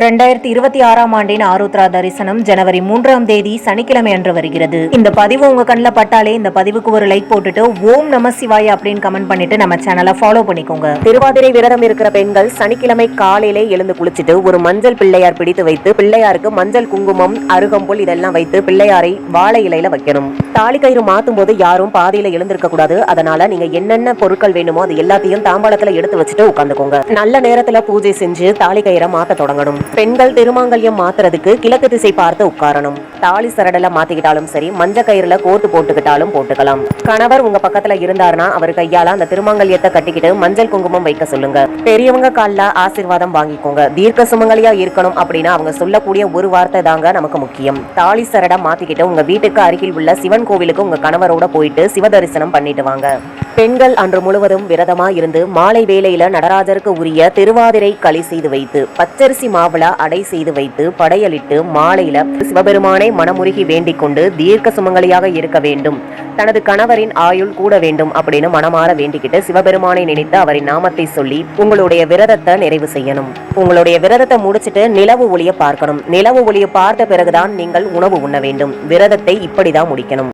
ரெண்டாயிரத்தி இருபத்தி ஆறாம் ஆண்டின் ஆருத்ரா தரிசனம் ஜனவரி மூன்றாம் தேதி சனிக்கிழமை அன்று வருகிறது. இந்த பதிவு உங்க கண்ணில் பட்டாலே இந்த பதிவுக்கு ஒரு லைக் போட்டுட்டு ஓம் நம சிவாய அப்படின்னு கமெண்ட் பண்ணிட்டு நம்ம சேனலை ஃபாலோ பண்ணிக்கோங்க. திருவாதிரை விரதம் இருக்கிற பெண்கள் சனிக்கிழமை காலையிலே எழுந்து குளிச்சுட்டு ஒரு மஞ்சள் பிள்ளையார் பிடித்து வைத்து பிள்ளையாருக்கு மஞ்சள் குங்குமம் அருகம்புல் இதெல்லாம் வைத்து பிள்ளையாரை வாழை இலையில வைக்கணும். தாலி கயிறு மாத்தும் போது யாரும் பாதியில எழுந்திருக்க கூடாது. அதனால நீங்க என்னென்ன பொருட்கள் வேணுமோ அது எல்லாத்தையும் தாம்பாளத்துல எடுத்து வச்சுட்டு உட்காந்துக்கோங்க. நல்ல நேரத்துல பூஜை செஞ்சு தாலி கயிறை மாத்த தொடங்கணும். பெண்கள் திருமாங்கல்யம் மாத்துறதுக்கு கிழக்கு திசை பார்த்து உட்காரணும். தாலி சரடல மாத்திக்கிட்டாலும் சரி மஞ்ச கயிறுல கோட்டு போட்டுக்கிட்டாலும் போட்டுக்கலாம். கணவர் உங்க பக்கத்துல இருந்தாருன்னா அவர் கையால அந்த திருமாங்கல்யத்தை கட்டிக்கிட்டு மஞ்சள் குங்குமம் வைக்க சொல்லுங்க. பெரியவங்க கால்ல ஆசீர்வாதம் வாங்கிக்கோங்க. தீர்க்க சுமங்கலியா இருக்கணும் அப்படின்னா அவங்க சொல்லக்கூடிய ஒரு வார்த்தை தாங்க நமக்கு முக்கியம். தாலி சரடை மாத்திக்கிட்டு உங்க வீட்டுக்கு அருகில் உள்ள சிவன் கோவிலுக்கு உங்க கணவரோட போயிட்டு சிவ தரிசனம் பண்ணிட்டு வாங்க. பெண்கள் அன்று முழுவதும் விரதமா இருந்து மாலை வேளையில நடராஜருக்கு உரிய திருவாதிரை களி செய்து வைத்து பச்சரிசி மாவுல அடை செய்து வைத்து படையலிட்டு மாலையில சிவபெருமானை மனமுருகி வேண்டிக் கொண்டு தீர்க்க சுமங்கலியாக இருக்க வேண்டும். தனது கணவரின் ஆயுள் கூட வேண்டும் அப்படின்னு மனமாற வேண்டிக்கிட்டு சிவபெருமானை நினைத்து அவரின் நாமத்தை சொல்லி உங்களுடைய விரதத்தை நிறைவு செய்யணும். உங்களுடைய விரதத்தை முடிச்சிட்டு நிலவு ஒளிய பார்க்கணும். நிலவு ஒளிய பார்த்த பிறகுதான் நீங்கள் உணவு உண்ண வேண்டும். விரதத்தை இப்படிதான் முடிக்கணும்.